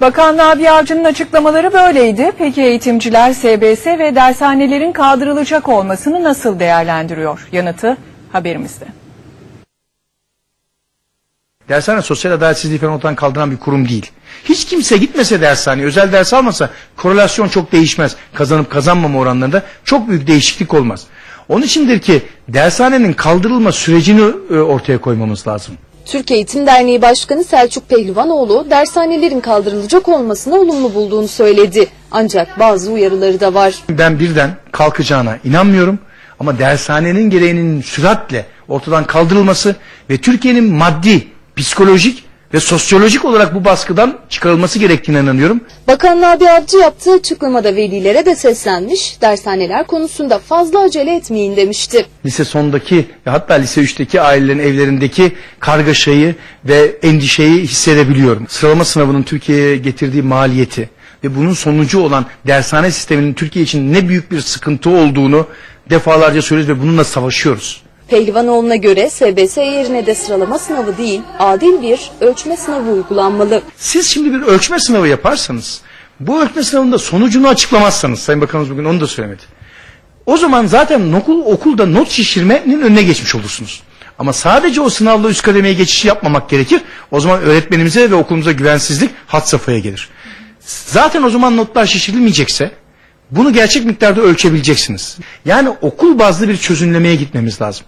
Bakan Nabi Avcı'nın açıklamaları böyleydi. Peki eğitimciler SBS ve dershanelerin kaldırılacak olmasını nasıl değerlendiriyor? Yanıtı haberimizde. Dershane sosyal adaletsizliği falan ortadan kaldıran bir kurum değil. Hiç kimse gitmese dershaneye, özel ders almasa korelasyon çok değişmez. Kazanıp kazanmama oranlarında çok büyük değişiklik olmaz. Onun içindir ki dershanenin kaldırılma sürecini e, ortaya koymamız lazım. Türk Eğitim Derneği Başkanı Selçuk Pehlivanoğlu dershanelerin kaldırılacak olmasına olumlu bulduğunu söyledi. Ancak bazı uyarıları da var. Ben birden kalkacağına inanmıyorum. Ama dershanenin gereğinin süratle ortadan kaldırılması ve Türkiye'nin maddi, psikolojik ve sosyolojik olarak bu baskıdan çıkarılması gerektiğine inanıyorum. Bakan Nabi Avcı yaptığı açıklamada velilere de seslenmiş, dershaneler konusunda fazla acele etmeyin demişti. lise sondaki ve hatta lise 3'teki ailelerin evlerindeki kargaşayı ve endişeyi hissedebiliyorum. Sıralama sınavının Türkiye'ye getirdiği maliyeti ve bunun sonucu olan dershane sisteminin Türkiye için ne büyük bir sıkıntı olduğunu defalarca söylüyoruz ve bununla savaşıyoruz. Pehlivanoğlu'na göre SBS yerine de sıralama sınavı değil, adil bir ölçme sınavı uygulanmalı. Siz şimdi bir ölçme sınavı yaparsanız bu ölçme sınavında sonucunu açıklamazsanız Sayın Bakanımız bugün onu da söylemedi. O zaman zaten okul, okulda not şişirmenin önüne geçmiş olursunuz. Ama sadece o sınavla üst kademeye geçişi yapmamak gerekir. O zaman öğretmenimize ve okulumuza güvensizlik hat safhaya gelir. Zaten o zaman notlar şişirilmeyecekse bunu gerçek miktarda ölçebileceksiniz. Yani okul bazlı bir çözümlemeye gitmemiz lazım.